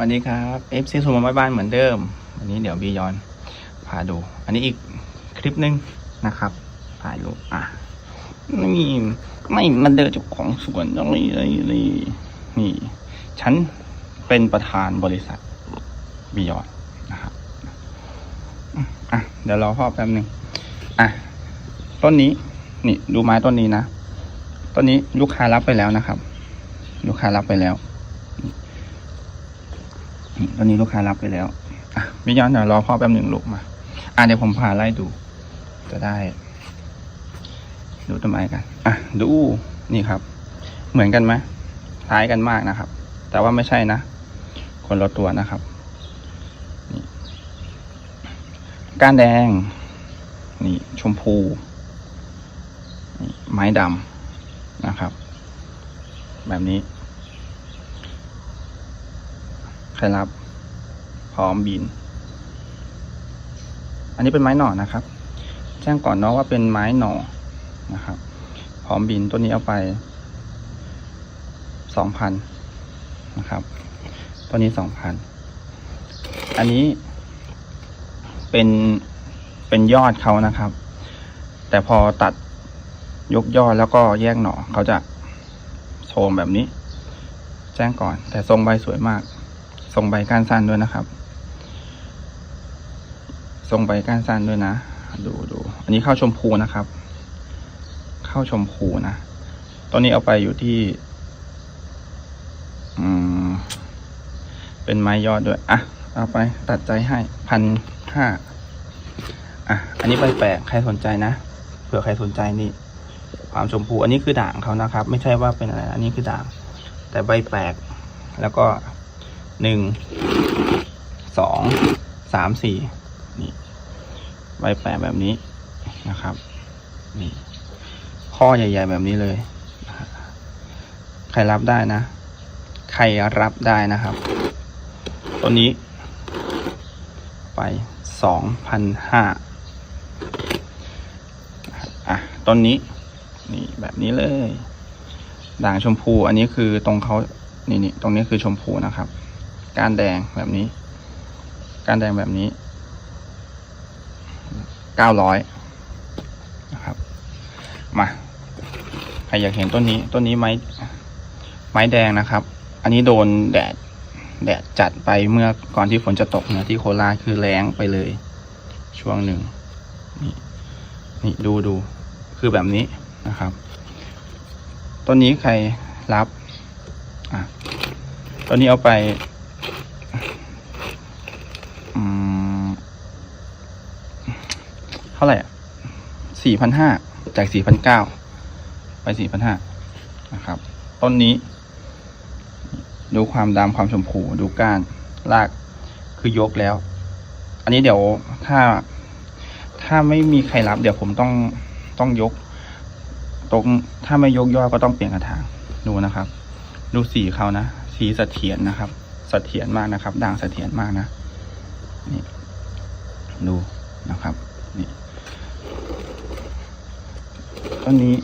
วันนี้ครับเอฟซีสมาบ้านเหมือนเดิม วันนี้เดี๋ยวบียอนพาดู อันนี้อีกคลิปหนึ่งนะครับถ่ายรูปอะนี่ไม่มันเดินจ้าของสวนนี่นี่นี่นี่ ฉันเป็นประธานบริษัทบียอนนะครับอะเดี๋ยวรอพ่อแป๊บหนึ่งอะต้นนี้ นี่ ดูไม้ต้นนี้นะต้นนี้ลูกค้ารับไปแล้วนะครับ ลูกค้ารับไปแล้ว นี่ตอนนี้ลูกค้ารับไปแล้ว อะไม่ย้อนเดี๋ยวรอพ่อแป๊บหนึ่งลูกมา อะเดี๋ยวผมพาไล่ดู จะได้ ดูต้นไม้กัน อะ ดู นี่ครับ เหมือนกันไหมคล้ายกันมากนะครับ แต่ว่าไม่ใช่นะ คนละตัวนะครับ นี่ ก้านแดง นี่ ชมพูไม้ดำนะครับ แบบนี้ ใครรับ พร้อมบิน อันนี้เป็นไม้หน่อนะครับ แจ้งก่อนเนาะว่าเป็นไม้หน่อนะครับ พร้อมบินตัวนี้เอาไปสองพันนะครับ ตัวนี้สองพันอันนี้เป็นเป็นยอดเขานะครับ แต่พอตัดยกยอดแล้วก็แยกหน่อเขาจะโชมแบบนี้ แจ้งก่อน แต่ทรงใบสวยมาก ทรงใบก้านสั้นด้วยนะครับทรงใบก้านสั้นด้วยนะ ดูดูอันนี้เข้าชมพูนะครับเข้าชมพูนะตัวนี้เอาไปอยู่ที่อืมเป็นไม้ยอดด้วยอะเอาไปตัดใจให้พันห้าอะ อันนี้ใบแปลกใครสนใจนะเผื่อใครสนใจนี่ความชมพู อันนี้คือด่างเขานะครับ ไม่ใช่ว่าเป็นอะไร อันนี้คือด่าง แต่ใบแปลก แล้วก็ หนึ่งสองสามสี่นี่ใบแปะแบบนี้นะครับนี่ข้อใหญ่ ๆ แบบนี้เลย ใครรับได้นะ ใครรับได้นะครับ ตัวนี้ ไปสองพันห้าอะต้นนี้ นี่แบบนี้เลย ด่างชมพูอันนี้คือตรงเขานี่นี่ตรงนี้คือชมพูนะครับ กานแดงแบบนี้ กานแดงแบบนี้เก้าร้อยนะครับ มาใครอยากเห็นต้นนี้ต้นนี้ไม้ไม้แดงนะครับ อันนี้โดนแดดแดดจัดไปเมื่อก่อนที่ฝนจะตกนะที่โคราชคือแรงไปเลย ช่วงหนึ่ง นี่นี่ดูดูคือแบบนี้นะครับ ต้นนี้ใครรับอะต้นนี้เอาไป อืม เท่าไหร่อะสี่พันห้าจากสี่พันเก้าไปสี่พันห้านะครับ ต้นนี้ ดูความดำความชมพูดูก้านรากคือยกแล้ว อันนี้เดี๋ยวถ้า ถ้าไม่มีใครรับ เดี๋ยวผมต้องต้องยก ตรงถ้าไม่ยกยอดก็ต้องเปลี่ยนกระถางดูนะครับ ดูสีเขานะสีเสถียรนะครับเสถียรมากนะครับด่างเสถียรมากนะนี่ดูนะครับนี่ ต้นนี้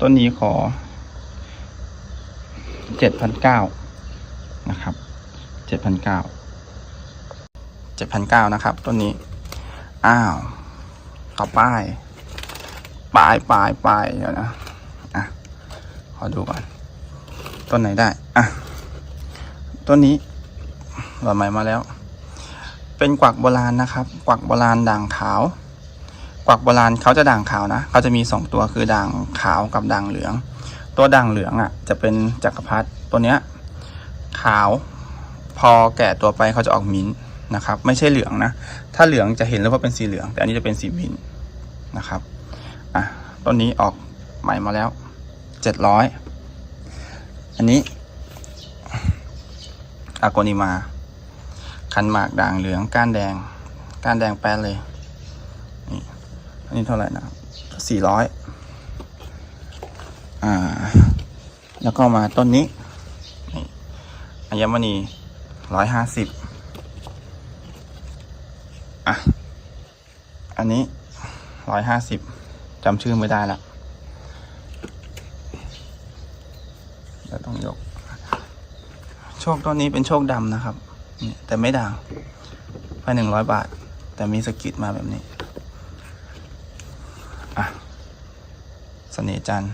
ต้นนี้ขอเจ็ดพันเก้านะครับเจ็ดพันเก้าเจ็ดพันเก้านะครับ ต้นนี้ อ้าว ต่อป้ายปลายปลายปลายเดี๋ยวนะ อะ ขอดูก่อน ต้นไหนได้ อะ ต้นนี้หลอใหม่มาแล้ว เป็นกวักโบราณนะครับ กวักโบราณด่างขาว กวักโบราณเขาจะด่างขาวนะเขาจะมีสองตัวคือด่างขาวกับด่างเหลือง ตัวด่างเหลืองอะ จะเป็นจักรพรรดิตัวเนี้ยขาวพอแก่ตัวไปเขาจะออกมิ้นนะครับ ไม่ใช่เหลืองนะ ถ้าเหลืองจะเห็นเลยว่าเป็นสีเหลือง แต่อันนี้จะเป็นสีมิ้นนะครับอะต้นนี้ออกใหม่มาแล้วเจ็ดร้อยอันนี้อากนิมา คันหมากด่างเหลืองก้านแดง ก้านแดงแป้นเลย อันนี้เท่าไหร่นะสี่ร้อยอ่า แล้วก็มาต้นนี้อัญมณีร้อยห้าสิบอะ อันนี้ร้อยห้าสิบจำชื่อไม่ได้ละเดี๋ยวต้องยก โชคต้นนี้เป็นโชคดำนะครับ แต่ไม่ด่างไปหนึ่งร้อยบาท แต่มีสกิดมาแบบนี้ อะเสน่ห์จันทร์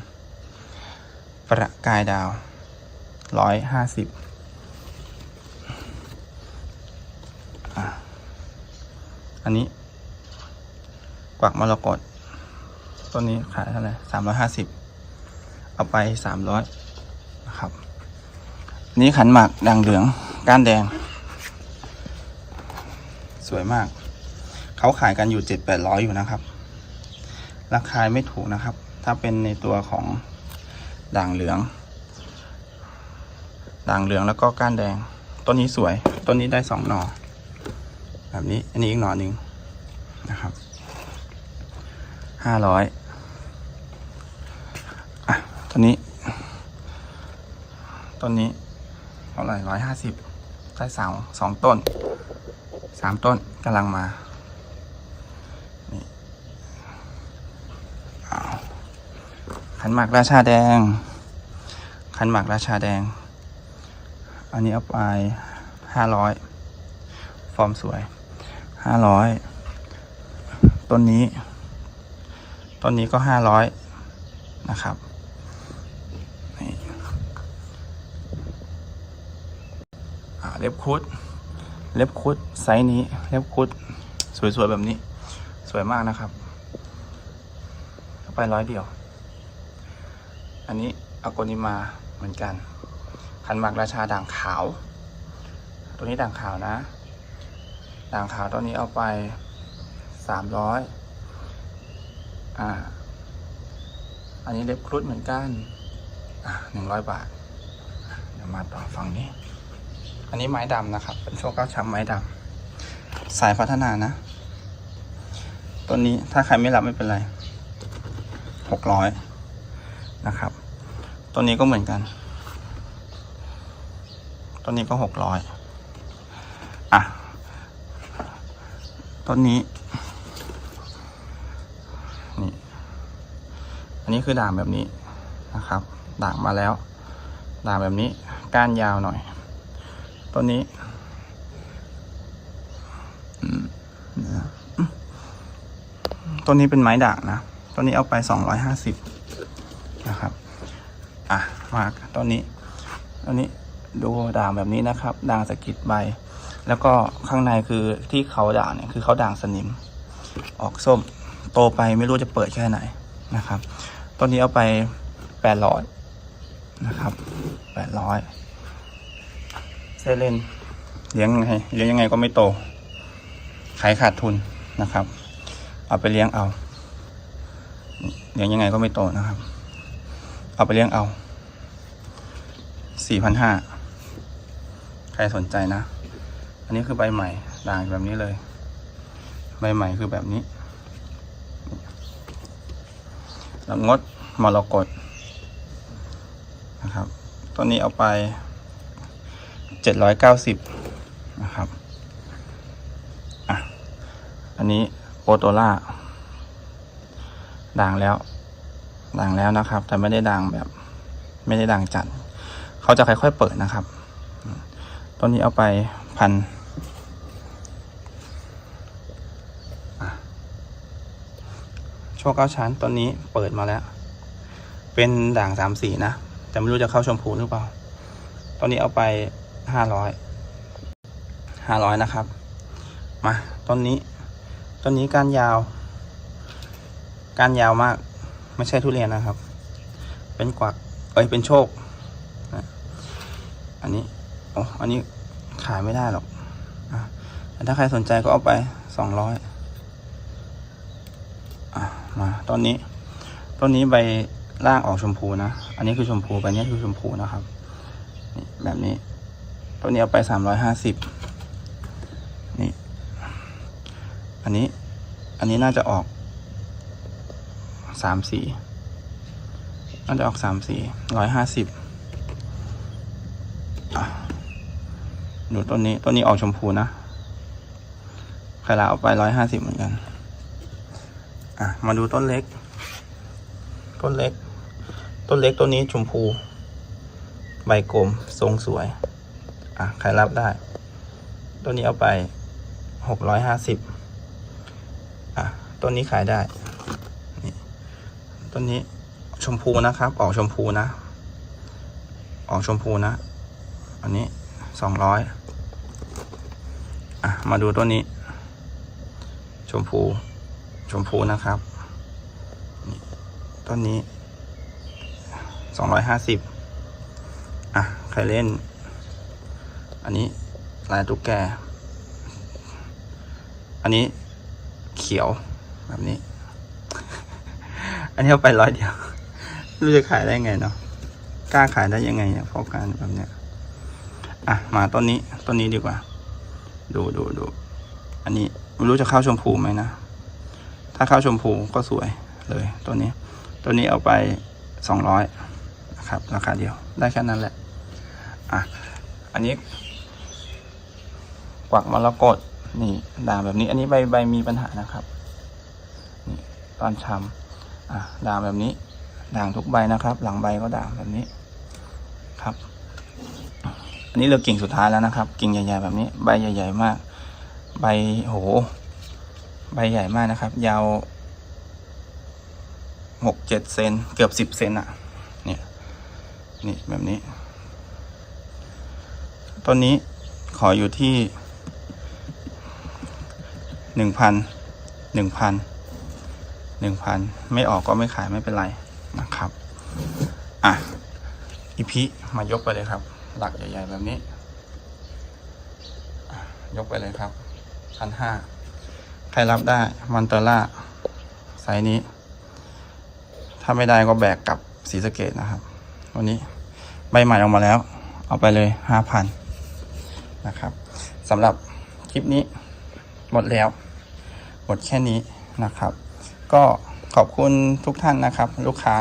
ประกายดาวร้อยห้าสิบอันนี้ กวักมรกตต้นนี้ขายเท่าไหร่สามร้อยห้าสิบเอาไปสามร้อยนะครับ นี่ขันหมากด่างเหลือง ก้านแดง สวยมาก เขาขายกันอยู่เจ็ดแปดร้อยอยู่นะครับ ราคาไม่ถูกนะครับ ถ้าเป็นในตัวของด่างเหลือง ด่างเหลืองแล้วก็ก้านแดง ต้นนี้สวย ต้นนี้ได้สองหน่อ แบบนี้ อันนี้อีกหน่อหนึ่งนะครับ ห้าร้อยอะต้นนี้ ต้นนี้เท่าไหร่ร้อยห้าสิบได้สองสองต้น สามต้นกำลังมา นี่อ้าว ขันหมากราชาแดง ขันหมากราชาแดง อันนี้เอาไปห้าร้อยฟอร์มสวยห้าร้อยต้นนี้ต้นนี้ก็ห้าร้อยนะครับเล็บคุด เล็บคุดไซส์นี้ เล็บคุด สวยๆ แบบนี้ สวยมากนะครับไปร้อยเดียว อันนี้อากนิมาเหมือนกันขันหมากราชาด่างขาว ตัวนี้ด่างขาวนะ ด่างขาวตัวนี้เอาไปสามร้อยอ่า อันนี้เล็บครุฑเหมือนกัน อ่าหนึ่งร้อยบาท เดี๋ยวมาต่อฝั่งนี้ อันนี้ไม้ดำนะครับ เป็นโชคเก้าช้ำไม้ดำ สายพัฒนานะต้นนี้ถ้าใครไม่รับไม่เป็นไรหกร้อย นะครับต้นนี้ก็เหมือนกันต้นนี้ก็หกร้อยอะต้นนี้ นี่ อันนี้คือด่างแบบนี้นะครับ ด่างมาแล้ว ด่างแบบนี้ ก้านยาวหน่อย ต้นนี้อืมต้นนี้เป็นไม้ด่างนะ ต้นนี้เอาไปสองร้อยห้าสิบ นะครับอะมาต้นนี้ต้นนี้ดูด่างแบบนี้นะครับ ด่างสะกิดใบ แล้วก็ข้างในคือที่เขาด่างเนี่ยคือเขาด่างสนิม ออกส้มโตไปไม่รู้จะเปิดแค่ไหนนะครับต้นนี้เอาไปแปดร้อยนะครับแปดร้อยเซเลนเลี้ยงไงเลี้ยงยังไงก็ไม่โต ขายขาดทุนนะครับ เอาไปเลี้ยงเอา เลี้ยงยังไงก็ไม่โตนะครับ เอาไปเลี้ยงเอาสี่พันห้าใครสนใจนะ อันนี้คือใบใหม่ด่างแบบนี้เลย ใบใหม่คือแบบนี้ล้วงดมรกตนะครับต้นนี้เอาไปเจ็ดร้อยเก้าสิบนะครับอะอันนี้โปโตล่าด่างแล้ว ด่างแล้วนะครับ แต่ไม่ได้ด่างแบบ ไม่ได้ด่างจัด เขาจะค่อยๆเปิดนะครับ ต้นนี้เอาไปพันโชคเก้าชั้นต้นนี้เปิดมาแล้ว เป็นด่างสามสีนะ แต่ไม่รู้จะเข้าชมพูหรือเปล่าต้นนี้เอาไปห้าร้อยห้าร้อยนะครับ มาต้นนี้ ต้นนี้ก้านยาว ก้านยาวมาก ไม่ใช่ทุเรียนนะครับ เป็นกวักเอ้ยเป็นโชคอันนี้อ้อันนี้ขายไม่ได้หรอกอถ้าใครสนใจก็เอาไปสองร้อยมาต้นนี้ต้นนี้ใบล่างออกชมพูนะ อันนี้คือชมพูใบนี้คือชมพูนะครับนี่แบบนี้ต้นนี้เอาไปสามร้อยห้าสิบนี่ อันนี้ อันนี้น่าจะออก สามสีน่าจะออกสามสีร้อยห้าสิบดูต้นนี้ต้นนี้ออกชมพูนะใครลาเอาไปร้อยห้าสิบเหมือนกัน อะ มาดูต้นเล็ก ต้นเล็ก ต้นเล็กต้นนี้ชมพู ใบกลมทรงสวย อะใครรับได้ตัวนี้เอาไปหกร้อยห้าสิบอะตัวนี้ขายได้ ตัวนี้ชมพูนะครับ ออกชมพูนะ ออกชมพูนะ อันนี้สองร้อยอะ มาดูตัวนี้ ชมพู ชมพูนะครับ ต้นนี้สองร้อยห้าสิบอะ ใครเล่น อันนี้ลายตุ๊กแก อันนี้เขียวแบบนี้ อันนี้เอาไปร้อยเดียวรู้จะขายได้ไงเนาะกล้าขายได้ยังไงเนี่ยเพราะการแบบเนี้ยอะมาต้นนี้ต้นนี้ดีกว่า ดูดูดูอันนี้ไม่รู้จะเข้าชมพูไหมนะถ้าเข้าชมพูก็สวยเลยตัวนี้ ตัวนี้เอาไปสองร้อยนะครับ ราคาเดียวได้แค่นั้นแหละ อะ อันนี้ กวักมรกตนี่ด่างแบบนี้ อันนี้ใบใบมีปัญหานะครับ นี่ตอนชำอะ ด่างแบบนี้ ด่างทุกใบนะครับ หลังใบก็ด่างแบบนี้ครับ อันนี้เหลือกิ่งสุดท้ายแล้วนะครับ กิ่งใหญ่ๆแบบนี้ ใบใหญ่ ๆ มาก ใบโห ใบใหญ่มากนะครับ ยาวหกเจ็ดเซนเกือบสิบเซนอะเนี่ย นี่แบบนี้ ต้นนี้ขออยู่ที่หนึ่งพันหนึ่งพัน หนึ่งพันไม่ออกก็ไม่ขายไม่เป็นไรนะครับ อะ อีพีมายกไปเลยครับ หลักใหญ่ๆแบบนี้ ยกไปเลยครับพันห้าใครรับได้มอนเตอร่าไซส์นี้ ถ้าไม่ได้ก็แบกกลับสีสเกตนะครับ วันนี้ใบใหม่ออกมาแล้ว เอาไปเลยห้าพันนะครับสำหรับคลิปนี้หมดแล้ว หมดแค่นี้นะครับ ก็ขอบคุณทุกท่านนะครับ ลูกค้า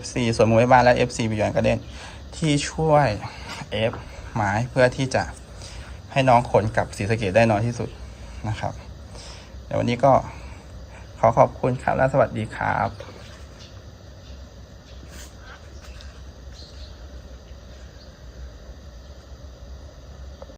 FC ส่วนมือบ้านและ FC บิยอนกระเด็นที่ช่วย F หมายเพื่อที่จะให้น้องขนกลับสีสะเกตได้น้อยที่สุดนะครับเดี๋ยววันนี้ก็ขอขอบคุณครับและสวัสดีครับ